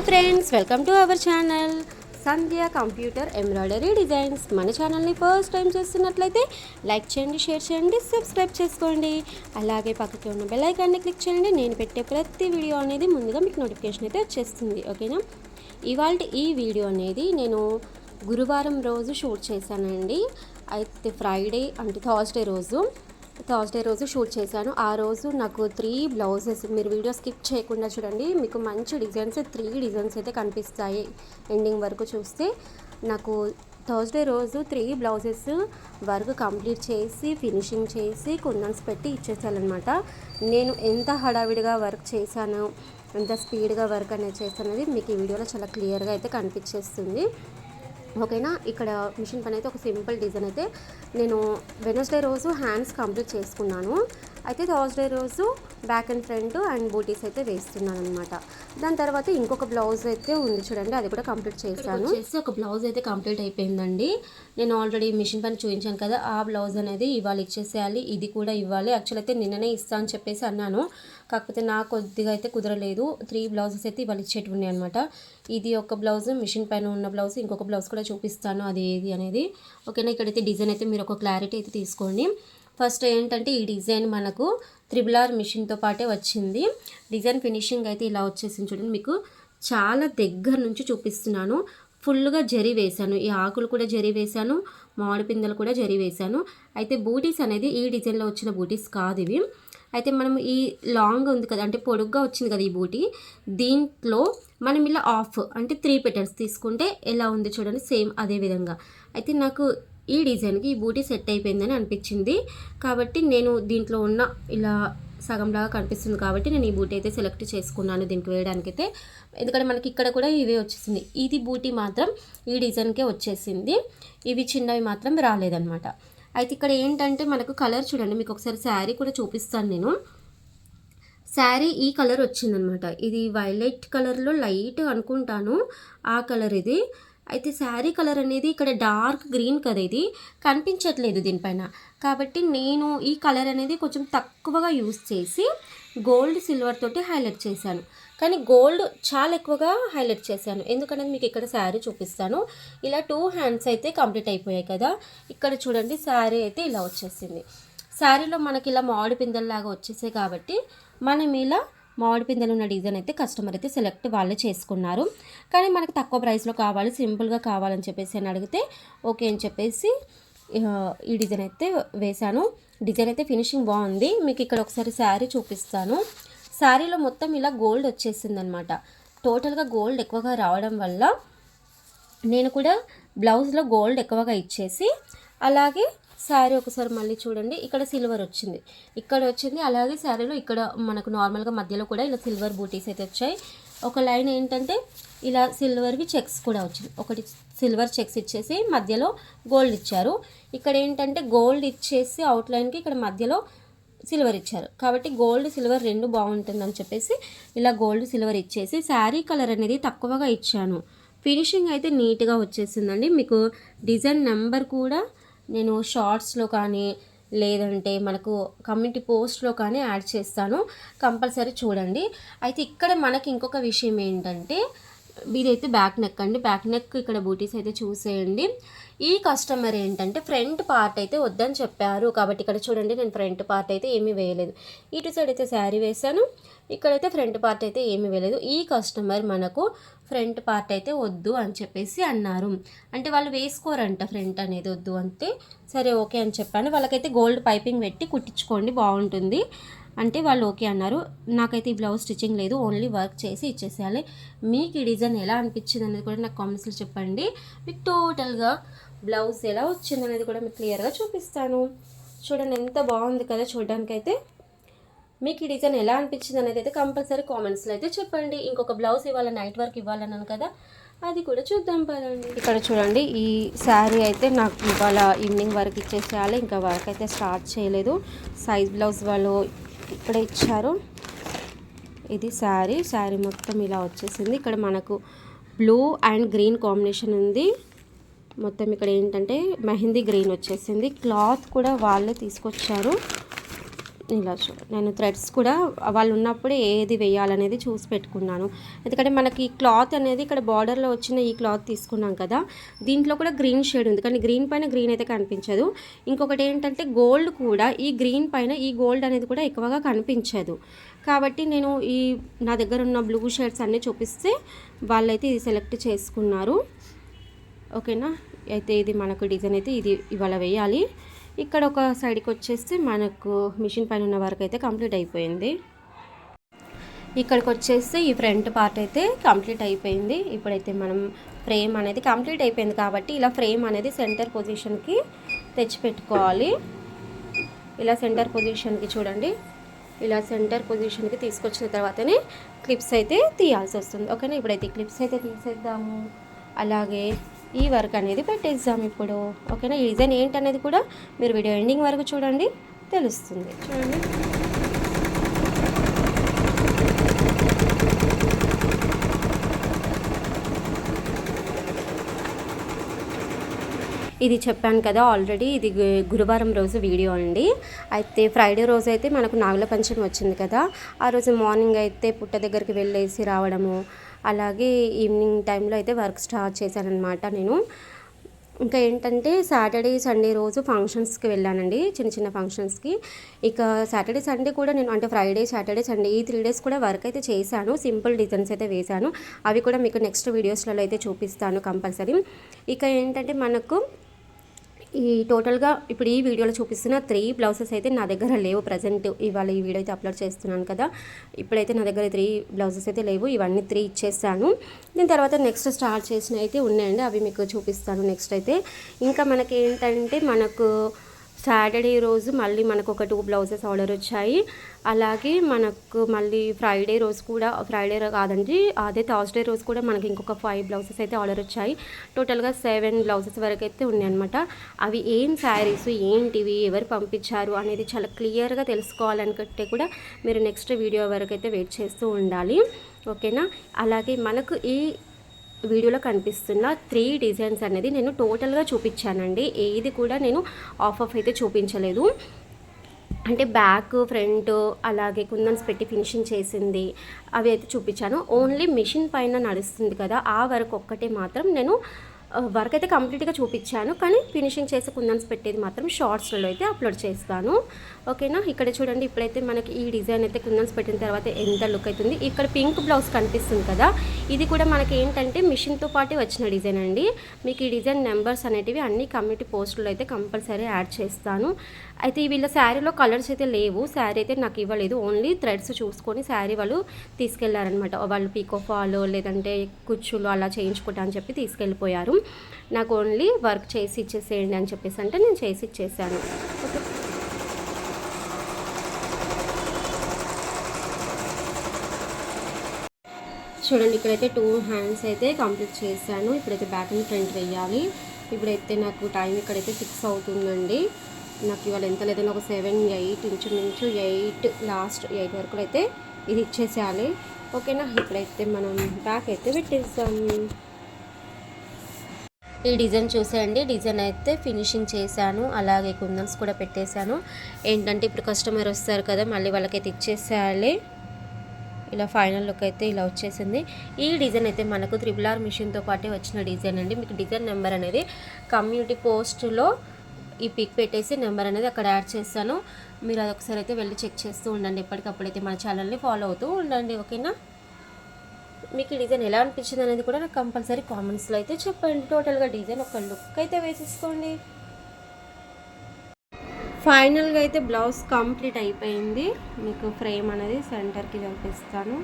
Hi friends welcome to our channel. Sandhya computer embroidery designs. మన ఛానల్ని first time చేస్తున్నట్లయితే like చేయండి share చేయండి సబ్స్క్రైబ్ చేసుకోండి. అలాగే పక్కకి ఉన్న బెల్ ఐకాన్ని క్లిక్ చేయండి. నేను పెట్టే ప్రతి వీడియో అనేది ముందుగా మీకు నోటిఫికేషన్ అయితే వచ్చేస్తుంది. ఓకేనా? ఇవాళ ఈ వీడియో అనేది నేను గురువారం రోజు షూట్ చేశానండి. అయితే ఫ్రైడే అంటే థర్స్డే రోజు. థర్స్డే రోజు షూట్ చేశాను. ఆ రోజు నాకు త్రీ బ్లౌజెస్ మీరు వీడియో స్కిప్ చేయకుండా చూడండి. మీకు మంచి డిజైన్స్ త్రీ డిజైన్స్ అయితే కనిపిస్తాయి ఎండింగ్ వరకు చూస్తే. నాకు థర్స్డే రోజు త్రీ బ్లౌజెస్ వర్క్ కంప్లీట్ చేసి ఫినిషింగ్ చేసి కుందన్స్ పెట్టి ఇచ్చేసానమాట నేను ఎంత హడావిడిగా వర్క్ చేశాను ఎంత స్పీడ్గా వర్క్ అనేది చేస్తానది మీకు ఈ వీడియోలో చాలా క్లియర్గా అయితే కనిపించేస్తుంది. ఓకేనా? ఇక్కడ మిషన్ పని అయితే ఒక సింపుల్ డిజైన్ అయితే నేను వెనస్డే రోజు హ్యాండ్స్ కంప్లీట్ చేసుకున్నాను. అయితే థర్స్డే రోజు back and front and butis అయితే వేస్తున్నాను అనమాట దాని తర్వాత ఇంకొక బ్లౌజ్ అయితే ఉంది చూడండి అది కూడా కంప్లీట్ చేశాను. చేసి ఒక బ్లౌజ్ అయితే కంప్లీట్ అయిపోయిందండి. నేను ఆల్రెడీ మిషన్ పని చూపించాను కదా ఆ బ్లౌజ్ అనేది ఇవాళ ఇచ్చేసేయాలి ఇది కూడా ఇవ్వాలి. యాక్చువల్ అయితే నిన్ననే ఇస్తా అని చెప్పేసి అన్నాను. కాకపోతే నాకు కొద్దిగా అయితే కుదరలేదు. త్రీ బ్లౌజెస్ అయితే ఇవాళ ఇచ్చేటి ఉన్నాయి అనమాట ఇది ఒక బ్లౌజ్ మిషన్ పైన ఉన్న బ్లౌజ్ ఇంకొక బ్లౌజ్ కూడా చూపిస్తాను అది ఏది అనేది. ఓకేనా? ఇక్కడైతే డిజైన్ అయితే మీరు ఒక క్లారిటీ అయితే తీసుకోండి. ఫస్ట్ ఏంటంటే ఈ డిజైన్ మనకు త్రిబుల్ ఆర్ మిషన్తో పాటే వచ్చింది. డిజైన్ ఫినిషింగ్ అయితే ఇలా వచ్చేసింది చూడండి. మీకు చాలా దగ్గర నుంచి చూపిస్తున్నాను. ఫుల్గా జరి వేశాను. ఈ ఆకులు కూడా జరి వేశాను. మామిడి పిందెలు కూడా జరి వేశాను. అయితే బూటీస్ అనేది ఈ డిజైన్లో వచ్చిన బూటీస్ కాదు ఇవి. అయితే మనం ఈ లాంగ్ ఉంది కదా అంటే పొడుగ్గా వచ్చింది కదా ఈ బూటీ దీంట్లో మనం ఇలా ఆఫ్ అంటే త్రీ పెటల్స్ తీసుకుంటే ఎలా ఉంది చూడండి సేమ్ అదే విధంగా. అయితే నాకు ఈ డిజైన్కి ఈ బూటీ సెట్ అయిపోయిందని అనిపించింది. కాబట్టి నేను దీంట్లో ఉన్న ఇలా సగంలాగా కనిపిస్తుంది కాబట్టి నేను ఈ బూటీ అయితే సెలెక్ట్ చేసుకున్నాను దీనికి వేయడానికైతే. ఎందుకంటే మనకి ఇక్కడ కూడా ఇవే వచ్చేసింది. ఇది బూటీ మాత్రం ఈ డిజైన్కే వచ్చేసింది. ఇవి చిన్నవి మాత్రం రాలేదన్నమాట. అయితే ఇక్కడ ఏంటంటే మనకు కలర్ చూడండి మీకు ఒకసారి శారీ కూడా చూపిస్తాను నేను. శారీ ఈ కలర్ వచ్చిందనమాట. ఇది వైలెట్ కలర్లో లైట్ అనుకుంటాను. ఆ కలర్ ఇది. అయితే శారీ కలర్ అనేది ఇక్కడ డార్క్ గ్రీన్ కదా ఇది. కనిపించట్లేదు దీనిపైన. కాబట్టి నేను ఈ కలర్ అనేది కొంచెం తక్కువగా యూస్ చేసి గోల్డ్ సిల్వర్ తోటి హైలైట్ చేశాను. కానీ గోల్డ్ చాలా ఎక్కువగా హైలైట్ చేశాను. ఎందుకనేది మీకు ఇక్కడ శారీ చూపిస్తాను. ఇలా టూ హ్యాండ్స్ అయితే కంప్లీట్ అయిపోయాయి కదా. ఇక్కడ చూడండి శారీ అయితే ఇలా వచ్చేసింది. శారీలో మనకి ఇలా మామిడి పిందల్లాగా వచ్చేసాయి కాబట్టి మనం ఇలా మామిడి పిందెలు ఉన్న డిజైన్ అయితే కస్టమర్ అయితే సెలెక్ట్ వాళ్ళే చేసుకున్నారు. కానీ మనకు తక్కువ ప్రైస్లో కావాలి సింపుల్గా కావాలని చెప్పేసి అని అడిగితే ఓకే అని చెప్పేసి ఈ డిజైన్ అయితే వేశాను. డిజైన్ అయితే ఫినిషింగ్ బాగుంది. మీకు ఇక్కడ ఒకసారి శారీ చూపిస్తాను. శారీలో మొత్తం ఇలా గోల్డ్ వచ్చేసింది అనమాట టోటల్గా గోల్డ్ ఎక్కువగా రావడం వల్ల నేను కూడా బ్లౌజ్లో గోల్డ్ ఎక్కువగా ఇచ్చేసి అలాగే శారీ ఒకసారి మళ్ళీ చూడండి. ఇక్కడ సిల్వర్ వచ్చింది. ఇక్కడ వచ్చింది. అలాగే శారీలో ఇక్కడ మనకు నార్మల్గా మధ్యలో కూడా ఇలా సిల్వర్ బూటీస్ అయితే వచ్చాయి. ఒక లైన్ ఏంటంటే ఇలా సిల్వర్వి చెక్స్ కూడా వచ్చింది. ఒకటి సిల్వర్ చెక్స్ ఇచ్చేసి మధ్యలో గోల్డ్ ఇచ్చారు. ఇక్కడ ఏంటంటే గోల్డ్ ఇచ్చేసి అవుట్లైన్కి ఇక్కడ మధ్యలో సిల్వర్ ఇచ్చారు. కాబట్టి గోల్డ్ సిల్వర్ రెండు బాగుంటుందని చెప్పేసి ఇలా గోల్డ్ సిల్వర్ ఇచ్చేసి శారీ కలర్ అనేది తక్కువగా ఇచ్చాను. ఫినిషింగ్ అయితే నీట్గా వచ్చేసిందండి. మీకు డిజైన్ నెంబర్ కూడా నేను షార్ట్స్లో కానీ లేదంటే మనకు కమ్యూనిటీ పోస్ట్లో కానీ యాడ్ చేస్తాను. కంపల్సరీ చూడండి. అయితే ఇక్కడ మనకి ఇంకొక విషయం ఏంటంటే ఇదైతే బ్యాక్ నెక్ అండి. బ్యాక్ నెక్ ఇక్కడ బూటీస్ అయితే చూసేయండి. ఈ కస్టమర్ ఏంటంటే ఫ్రంట్ పార్ట్ అయితే వద్దని చెప్పారు. కాబట్టి ఇక్కడ చూడండి నేను ఫ్రంట్ పార్ట్ అయితే ఏమీ వేయలేదు. ఇటు సైడ్ అయితే శారీ వేశాను. ఇక్కడైతే ఫ్రంట్ పార్ట్ అయితే ఏమీ వేయలేదు. ఈ కస్టమర్ మనకు ఫ్రంట్ పార్ట్ అయితే వద్దు అని చెప్పేసి అన్నారు. అంటే వాళ్ళు వేసుకోరంట ఫ్రంట్ అనేది వద్దు అంటే సరే ఓకే అని చెప్పాను. వాళ్ళకైతే గోల్డ్ పైపింగ్ పెట్టి కుట్టించుకోండి బాగుంటుంది. అంటే వాళ్ళు ఓకే అన్నారు. నాకైతే ఈ బ్లౌజ్ స్టిచ్చింగ్ లేదు ఓన్లీ వర్క్ చేసి ఇచ్చేసేయాలి. మీకు ఈ డిజైన్ ఎలా అనిపించింది అనేది కూడా నాకు కామెంట్స్లో చెప్పండి. మీకు టోటల్గా బ్లౌజ్ ఎలా వచ్చింది అనేది కూడా మీకు క్లియర్గా చూపిస్తాను. చూడండి ఎంత బాగుంది కదా చూడడానికైతే. మీకు ఈ డిజైన్ ఎలా అనిపించింది అనేది అయితే కంపల్సరీ కామెంట్స్లో అయితే చెప్పండి. ఇంకొక బ్లౌజ్ ఇవ్వాలి నైట్ వర్క్ ఇవ్వాలన్నాను కదా అది కూడా చూద్దాం పదండి. ఇక్కడ చూడండి ఈ శారీ అయితే నాకు ఇవాళ ఈవినింగ్ వరకు ఇచ్చేసేయాలి ఇంకా వర్క్ అయితే స్టార్ట్ చేయలేదు. సైజ్ బ్లౌజ్ వాళ్ళు ఇక్కడే ఇచ్చారు. ఇది శారీ శారీ మొత్తం ఇలా వచ్చేసింది. ఇక్కడ మనకు బ్లూ అండ్ గ్రీన్ కాంబినేషన్ ఉంది. మొత్తం ఇక్కడ ఏంటంటే మెహందీ గ్రీన్ వచ్చేసింది. క్లాత్ కూడా వాళ్ళే తీసుకొచ్చారు. ఇలా నేను థ్రెడ్స్ కూడా వాళ్ళు ఉన్నప్పుడే ఏది వేయాలనేది చూసి పెట్టుకున్నాను. ఎందుకంటే మనకి క్లాత్ అనేది ఇక్కడ బార్డర్లో వచ్చిన ఈ క్లాత్ తీసుకున్నాం కదా దీంట్లో కూడా గ్రీన్ షేడ్ ఉంది. కానీ గ్రీన్ పైన గ్రీన్ అయితే కనిపించదు. ఇంకొకటి ఏంటంటే గోల్డ్ కూడా ఈ గ్రీన్ పైన ఈ గోల్డ్ అనేది కూడా ఎక్కువగా కనిపించదు. కాబట్టి నేను ఈ నా దగ్గర ఉన్న బ్లూ షేడ్స్ అన్నీ చూపిస్తే వాళ్ళైతే ఇది సెలెక్ట్ చేసుకున్నారు. ఓకేనా? అయితే ఇది మనకు డిజైన్ అయితే ఇది ఇవాళ వేయాలి. ఇక్కడ ఒక సైడ్కి వచ్చేస్తే మనకు మిషన్ పైన ఉన్న వరకు అయితే కంప్లీట్ అయిపోయింది. ఇక్కడికి వచ్చేస్తే ఈ ఫ్రంట్ పార్ట్ అయితే కంప్లీట్ అయిపోయింది. ఇప్పుడైతే మనం ఫ్రేమ్ అనేది కంప్లీట్ అయిపోయింది కాబట్టి ఇలా ఫ్రేమ్ అనేది సెంటర్ పొజిషన్కి తెచ్చిపెట్టుకోవాలి. ఇలా సెంటర్ పొజిషన్కి చూడండి. ఇలా సెంటర్ పొజిషన్కి తీసుకొచ్చిన తర్వాతనే క్లిప్స్ అయితే తీయాల్సి వస్తుంది. ఓకేనా? ఇప్పుడైతే క్లిప్స్ అయితే తీసేద్దాము. అలాగే ఈ వర్క్ అనేది పెట్టేద్దాం ఇప్పుడు. ఓకేనా? ఈ డిజైన్ ఏంటనేది కూడా మీరు వీడియో ఎండింగ్ వరకు చూడండి. తెలుస్తుంది. చూడండి ఇది చెప్పాను కదా ఆల్రెడీ ఇది గురువారం రోజు వీడియో అండి. అయితే ఫ్రైడే రోజు అయితే మనకు నాగుల పంచమి వచ్చింది కదా. ఆ రోజు మార్నింగ్ అయితే పుట్ట దగ్గరికి వెళ్ళేసి రావడము అలాగే ఈవినింగ్ టైంలో అయితే వర్క్ స్టార్ట్ చేశానమాట నేను. ఇంకా ఏంటంటే సాటర్డే సండే రోజు ఫంక్షన్స్కి వెళ్ళానండి చిన్న చిన్న ఫంక్షన్స్కి. ఇక సాటర్డే సండే కూడా నేను అంటే ఫ్రైడే సాటర్డే సండే ఈ త్రీ డేస్ కూడా వర్క్ అయితే చేశాను సింపుల్ డిజైన్స్ అయితే వేశాను. అవి కూడా మీకు నెక్స్ట్ వీడియోస్లలో అయితే చూపిస్తాను కంపల్సరీ. ఇక ఏంటంటే మనకు ఈ టోటల్గా ఇప్పుడు ఈ వీడియోలో చూపిస్తున్న త్రీ బ్లౌజెస్ అయితే నా దగ్గర లేవు ప్రజెంట్. ఇవాళ ఈ వీడియో అయితే అప్లోడ్ చేస్తున్నాను కదా. ఇప్పుడైతే నా దగ్గర త్రీ బ్లౌజెస్ అయితే లేవు. ఇవన్నీ త్రీ ఇచ్చేసాను. దీని తర్వాత నెక్స్ట్ స్టార్ట్ చేసిన అయితే ఉన్నాయండి. అవి మీకు చూపిస్తాను నెక్స్ట్ అయితే. ఇంకా మనకి ఏంటంటే మనకు సాటర్డే రోజు మళ్ళీ మనకు ఒక టూ బ్లౌజెస్ ఆర్డర్ వచ్చాయి. అలాగే మనకు మళ్ళీ ఫ్రైడే రోజు కూడా ఫ్రైడే కాదండి అదే థర్స్డే రోజు కూడా మనకి ఇంకొక ఫైవ్ బ్లౌజెస్ అయితే ఆర్డర్ వచ్చాయి. టోటల్గా సెవెన్ బ్లౌజెస్ వరకు అయితే ఉన్నాయన్నమాట. అవి ఏం శారీస్ ఏంటివి ఎవరు పంపించారు అనేది చాలా క్లియర్గా తెలుసుకోవాలనుకుంటే కూడా మీరు నెక్స్ట్ వీడియో వరకు అయితే వెయిట్ చేస్తూ ఉండాలి. ఓకేనా? అలాగే మనకు ఈ వీడియోలో కనిపిస్తున్న త్రీ డిజైన్స్ అనేది నేను టోటల్గా చూపించానండి. ఏది కూడా నేను ఆఫ్ ఆఫ్ అయితే చూపించలేదు. అంటే బ్యాక్ ఫ్రంట్ అలాగే కుందన్స్ పెట్టి ఫినిషింగ్ చేసింది అవి అయితే చూపించాను. ఓన్లీ మిషన్ పైన నడుస్తుంది కదా ఆ వరకు ఒక్కటే మాత్రం నేను వర్క్ అయితే కంప్లీట్గా చూపించాను. కానీ ఫినిషింగ్ చేసి కుందన్స్ పెట్టేది మాత్రం షార్ట్స్లో అయితే అప్లోడ్ చేస్తాను. ఓకేనా? ఇక్కడ చూడండి ఇప్పుడైతే మనకి ఈ డిజైన్ అయితే కుందన్స్ పెట్టిన తర్వాత ఎంత లుక్ అవుతుంది ఇక్కడ పింక్ బ్లౌజ్ కనిపిస్తుంది కదా? ఇది కూడా మనకి ఏంటంటే మిషన్తో పాటే వచ్చిన డిజైన్ అండి. మీకు ఈ డిజైన్ నెంబర్స్ అనేటివి అన్ని కమ్యూనిటీ పోస్టులు అయితే కంపల్సరీ యాడ్ చేస్తాను. అయితే వీళ్ళ శారీలో కలర్స్ అయితే లేవు. శారీ అయితే నాకు ఇవ్వలేదు. ఓన్లీ థ్రెడ్స్ చూసుకొని శారీ వాళ్ళు తీసుకెళ్ళారనమాట వాళ్ళు పీకో ఫాల్ లేదంటే కుచ్చులు అలా చేయించుకుంటా అని చెప్పి తీసుకెళ్ళిపోయారు. నాకు ఓన్లీ వర్క్ చేసి ఇచ్చేసేయండి అని చెప్పేసి అంటే నేను చేసి ఇచ్చేసాను. ఓకే. చూడండి ఇక్కడైతే టూ హ్యాండ్స్ అయితే కంప్లీట్ చేశాను. ఇప్పుడైతే బ్యాక్ అండ్ ఫ్రంట్ వేయాలి. ఇప్పుడైతే నాకు టైం ఇక్కడైతే సిక్స్ అవుతుందండి. నాకు ఇవాళ ఎంత లేదన్నా ఒక సెవెన్ ఎయిట్ ఇంచుమించు ఎయిట్ లాస్ట్ ఎయిట్ వరకు అయితే ఇది ఇచ్చేసేయాలి. ఓకేనా? ఇప్పుడైతే మనం బ్యాక్ అయితే పెట్టేస్తాం ఈ డిజైన్ చూసేయండి. డిజైన్ అయితే ఫినిషింగ్ చేశాను. అలాగే కుందన్స్ కూడా పెట్టేశాను. ఏంటంటే ఇప్పుడు కస్టమర్ వస్తారు కదా మళ్ళీ వాళ్ళకైతే ఇచ్చేసేయాలి. ఇలా ఫైనల్ లుక్ అయితే ఇలా వచ్చేసింది. ఈ డిజైన్ అయితే మనకు త్రిబుల్ ఆర్ మిషన్తో పాటే వచ్చిన డిజైన్ అండి. మీకు డిజైన్ నెంబర్ అనేది కమ్యూనిటీ పోస్ట్లో ఈ పిక్ పెట్టేసి నెంబర్ అనేది అక్కడ యాడ్ చేస్తాను. మీరు అది ఒకసారి అయితే వెళ్ళి చెక్ చేస్తూ ఉండండి. ఎప్పటికప్పుడు అయితే మన ఛానల్ని ఫాలో అవుతూ ఉండండి. ఓకేనా? మీకు ఈ డిజైన్ ఎలా అనిపించింది అనేది కూడా నాకు కంపల్సరీ కామెంట్స్లో అయితే చెప్పండి. టోటల్గా డిజైన్ ఒక లుక్ అయితే వేసేసుకోండి. ఫైనల్గా అయితే బ్లౌజ్ కంప్లీట్ అయిపోయింది. మీకు ఫ్రేమ్ అనేది సెంటర్కి చూపిస్తాను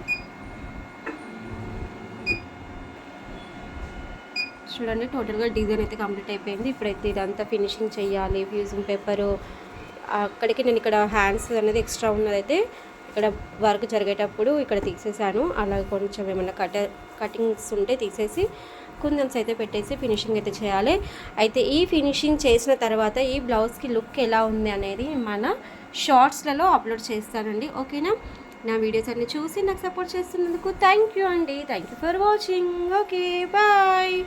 చూడండి టోటల్గా డిజైన్ అయితే కంప్లీట్ అయిపోయింది. ఇప్పుడైతే ఇదంతా ఫినిషింగ్ చేయాలి. ఫ్యూజింగ్ పేపరు అక్కడికి నేను ఇక్కడ హ్యాండ్స్ అనేది ఎక్స్ట్రా ఉన్నదైతే ఇక్కడ వర్క్ జరిగేటప్పుడు ఇక్కడ తీసేసాను. అలా కొంచెం ఏమైనా కట కటింగ్స్ ఉంటే తీసేసి కుందన్స్ అయితే పెట్టేసి ఫినిషింగ్ అయితే చేయాలి. అయితే ఈ ఫినిషింగ్ చేసిన తర్వాత ఈ బ్లౌజ్కి లుక్ ఎలా ఉంది అనేది మన షార్ట్స్లలో అప్లోడ్ చేస్తానండి. ఓకేనా? నా వీడియోస్ అన్ని చూసి నాకు సపోర్ట్ చేస్తున్నందుకు థ్యాంక్ యూ అండి. Thank you for watching. Okay bye.